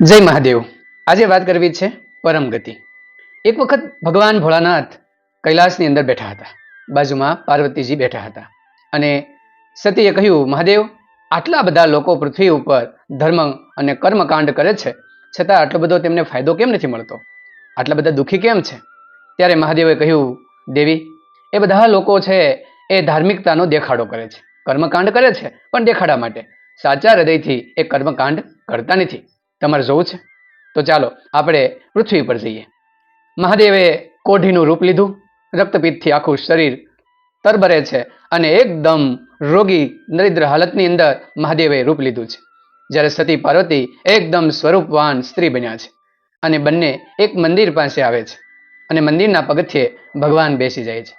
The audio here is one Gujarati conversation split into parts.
જય મહાદેવ. આજે વાત કરવી છે પરમ ગતિ. એક વખત ભગવાન ભોળાનાથ કૈલાસની અંદર બેઠા હતા. બાજુમાં પાર્વતીજી બેઠા હતા. અને સતીએ કહ્યું, મહાદેવ, આટલા બધા લોકો પૃથ્વી ઉપર ધર્મ અને કર્મકાંડ કરે છે. છતાં આટલો બધો તેમને ફાયદો કેમ નથી મળતો? આટલા બધા દુઃખી કેમ છે? ત્યારે મહાદેવે કહ્યું, દેવી, એ બધા લોકો છે એ ધાર્મિકતાનો દેખાડો કરે છે. કર્મકાંડ કરે છે, પણ દેખાડા માટે. સાચા હૃદયથી એ કર્મકાંડ કરતા નથી. તમારે જોવું છે? તો ચાલો, આપણે પૃથ્વી પર જઈએ. મહાદેવે કોઢીનું રૂપ લીધું, રક્તપિત્તથી આખું શરીર તરબરે છે અને એકદમ રોગી, દરિદ્ર હાલતની અંદર મહાદેવે રૂપ લીધું છે. જ્યારે સતી પાર્વતી એકદમ સ્વરૂપવાન સ્ત્રી બન્યા છે અને બંને એક મંદિર પાસે આવે છે અને મંદિરના પગથિયે ભગવાન બેસી જાય છે.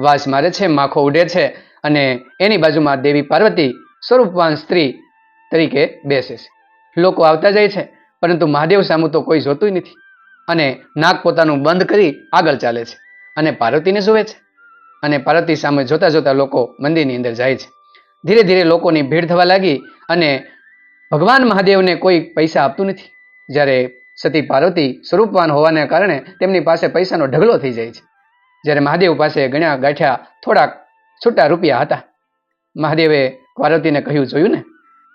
વાસ મારે છે, માખો ઉડે છે અને એની બાજુમાં દેવી પાર્વતી સ્વરૂપવાન સ્ત્રી તરીકે બેસે છે. લોકો આવતા જાય છે, પરંતુ મહાદેવ સામું તો કોઈ જોતું નથી. અને નાક પોતાનું બંધ કરી આગળ ચાલે છે અને પાર્વતીને જુએ છે. અને પાર્વતી સામે જોતા જોતા લોકો મંદિરની અંદર જાય છે. ધીરે ધીરે લોકોની ભીડ થવા લાગી અને ભગવાન મહાદેવને કોઈ પૈસા આપતું નથી. જ્યારે સતી પાર્વતી સ્વરૂપવાન હોવાને કારણે તેમની પાસે પૈસાનો ઢગલો થઈ જાય છે. જ્યારે મહાદેવ પાસે ગણ્યા ગાંઠ્યા થોડાક છૂટા રૂપિયા હતા. મહાદેવે પાર્વતીને કહ્યું, જોયું ને?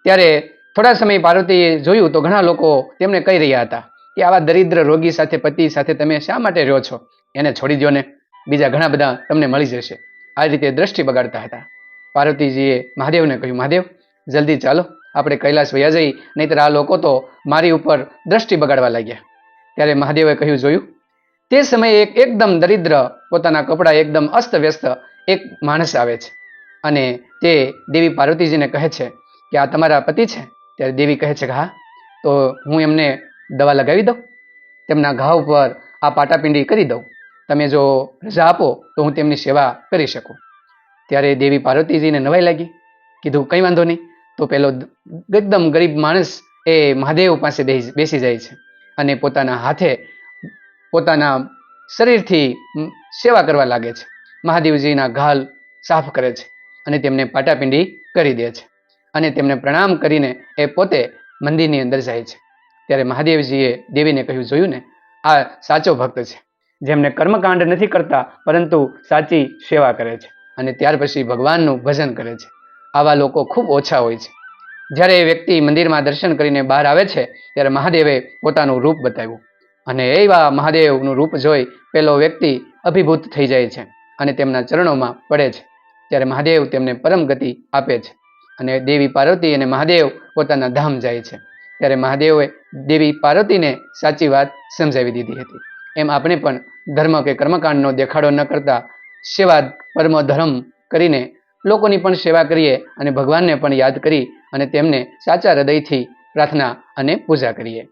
ત્યારે થોડા સમય પાર્વતીએ જોયું તો ઘણા લોકો તેમને કહી રહ્યા હતા કે આવા દરિદ્ર રોગી સાથે પતિ સાથે તમે શા માટે રહ્યો છો? એને છોડી દો ને. બીજા ઘણા બધા તમને મળી જશે. આ રીતે દ્રષ્ટિ બગાડતા હતા. પાર્વતીજીએ મહાદેવને કહ્યું, મહાદેવ, જલ્દી ચાલો. આપણે કૈલાસ વયા જઈ, નહીતર આ લોકો તો મારી ઉપર દ્રષ્ટિ બગાડવા લાગ્યા. ત્યારે મહાદેવે કહ્યું, જોયું? તે સમયે એક એકદમ દરિદ્ર પોતાના કપડાં એકદમ અસ્તવ્યસ્ત એક માણસ આવે છે. અને તે દેવી પાર્વતીજીને કહે છે કે, આ તમારા પતિ છે? ત્યારે દેવી કહે છે કે હા, તો હું એમને દવા લગાવી દઉં, તેમના ઘા ઉપર આ પાટાપિંડી કરી દઉં. તમે જો રજા આપો, તો હું તેમની સેવા કરી શકું. ત્યારે દેવી પાર્વતીજીને નવાઈ લાગી. કીધું, કંઈ વાંધો નહીં. તો પેલો એકદમ ગરીબ માણસ એ મહાદેવ પાસે બેસી જાય છે અને પોતાના હાથે પોતાના શરીરથી સેવા કરવા લાગે છે. મહાદેવજીના ઘાલ સાફ કરે છે અને તેમને પાટાપિંડી કરી દે છે. અને તેમને પ્રણામ કરીને એ પોતે મંદિરની અંદર જાય છે. ત્યારે મહાદેવજીએ દેવીને કહ્યું, જોયું ને, આ સાચો ભક્ત છે. જેમને કર્મકાંડ નથી કરતા, પરંતુ સાચી સેવા કરે છે અને ત્યાર પછી ભગવાનનું ભજન કરે છે. આવા લોકો ખૂબ ઓછા હોય છે. જ્યારે એ વ્યક્તિ મંદિરમાં દર્શન કરીને બહાર આવે છે, ત્યારે મહાદેવે પોતાનું રૂપ બતાવ્યું. અને એવા મહાદેવનું રૂપ જોઈ પેલો વ્યક્તિ અભિભૂત થઈ જાય છે અને તેમના ચરણોમાં પડે છે. ત્યારે મહાદેવ તેમને પરમ ગતિ આપે છે. અને દેવી પાર્વતી અને મહાદેવ પોતાના ધામ જાય છે. ત્યારે મહાદેવે દેવી પાર્વતીને સાચી વાત સમજાવી દીધી હતી. એમ આપણે પણ ધર્મ કે કર્મકાંડનો દેખાડો ન કરતા સેવા પરમ ધર્મ કરીને લોકોની પણ સેવા કરીએ અને ભગવાનને પણ યાદ કરી અને તેમને સાચા હૃદયથી પ્રાર્થના અને પૂજા કરીએ.